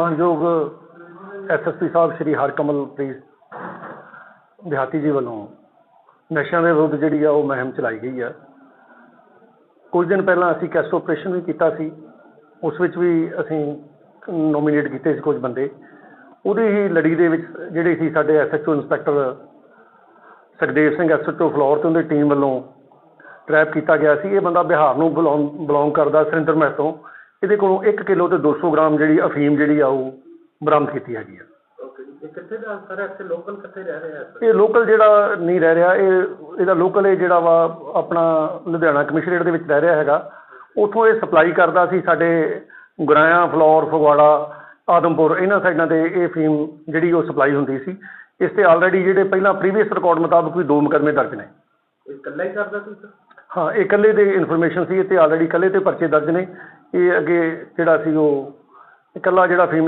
ਮਾਨਯੋਗ ਐਸਐਸਪੀ ਸਾਹਿਬ ਸ਼੍ਰੀ ਹਰਕਮਲਪ੍ਰੀਤ ਦਿਹਾਤੀ ਜੀ ਵੱਲੋਂ ਨਸ਼ਿਆਂ ਦੇ ਵਿਰੁੱਧ ਜਿਹੜੀ ਆ ਉਹ ਮੁਹਿੰਮ ਚਲਾਈ ਗਈ ਆ। ਕੁਝ ਦਿਨ ਪਹਿਲਾਂ ਅਸੀਂ ਕੈਸਟ ਆਪਰੇਸ਼ਨ ਵੀ ਕੀਤਾ ਸੀ। ਉਸ ਵਿੱਚ ਵੀ ਅਸੀਂ ਨੋਮੀਨੇਟ ਕੀਤੇ ਸੀ ਕੁਝ ਬੰਦੇ। ਉਹਦੀ ਹੀ ਲੜੀ ਦੇ ਵਿੱਚ ਜਿਹੜੇ ਸੀ ਸਾਡੇ SHO inspector Sukhdev Singh SHO Phillaur ਤੇ ਉਹਦੀ ਟੀਮ ਵੱਲੋਂ ਟਰੈਪ ਕੀਤਾ ਗਿਆ ਸੀ। ਇਹ ਬੰਦਾ ਬਿਹਾਰ ਨੂੰ ਬਿਲੋਂਗ ਕਰਦਾ ਸੁਰਿੰਦਰ ਮਹਿਤੋਂ। ਇਹਦੇ ਕੋਲੋਂ 1 ਕਿਲੋ ਤੇ 200 ਗ੍ਰਾਮ ਜਿਹੜੀ ਅਫੀਮ ਜਿਹੜੀ ਆ ਉਹ ਬਰਾਮਦ ਕੀਤੀ ਹੈਗੀ ਆ। ਓਕੇ ਜੀ। ਇਹ ਕਿੱਥੇ ਦਾ ਸਰ? ਇੱਥੇ ਲੋਕਲ ਕਿੱਥੇ ਰਹਿ ਰਿਹਾ ਹੈ ਇਹ ਲੋਕਲ ਜਿਹੜਾ ਨਹੀਂ ਰਹਿ ਰਿਹਾ ਇਹ ਇਹਦਾ ਲੋਕਲ ਇਹ ਜਿਹੜਾ ਵਾ ਆਪਣਾ ਲੁਧਿਆਣਾ ਕਮਿਸ਼ਨਰੇਟ ਦੇ ਵਿੱਚ ਰਹਿ ਰਿਹਾ ਹੈਗਾ। ਉਥੋਂ ਇਹ ਸਪਲਾਈ ਕਰਦਾ ਸੀ ਸਾਡੇ ਗੁਰਾਇਆ ਫਲੋਰ ਫਗਵਾੜਾ ਆਦਮਪੁਰ ਇਹਨਾਂ ਸਾਈਡਾਂ ਤੇ ਇਹ ਫੀਮ ਜਿਹੜੀ ਉਹ ਸਪਲਾਈ ਹੁੰਦੀ ਸੀ। ਇਸ ਤੇ ਆਲਰੇਡੀ ਜਿਹੜੇ ਪਹਿਲਾਂ ਪ੍ਰੀਵੀਅਸ ਰਿਕਾਰਡ ਮੁਤਾਬਕ ਵੀ ਦੋ ਮੁਕੱਦਮੇ ਦਰਜ ਨੇ। ਇਹ ਇਕੱਲਾ ਹੀ ਕਰਦਾ ਸੀ ਸਰ? ਹਾਂ ਇਹ ਇਕੱਲੇ ਦੇ ਇਨਫੋਰਮੇਸ਼ਨ ਸੀ ਇਹ ਤੇ ਆਲਰੇਡੀ ਇਕੱਲੇ ਤੇ ਪਰਚੇ ਦਰਜ ਨੇ। ਇਹ ਅੱਗੇ ਜਿਹੜਾ ਸੀ ਉਹ ਇਕੱਲਾ ਜਿਹੜਾ ਫੀਮ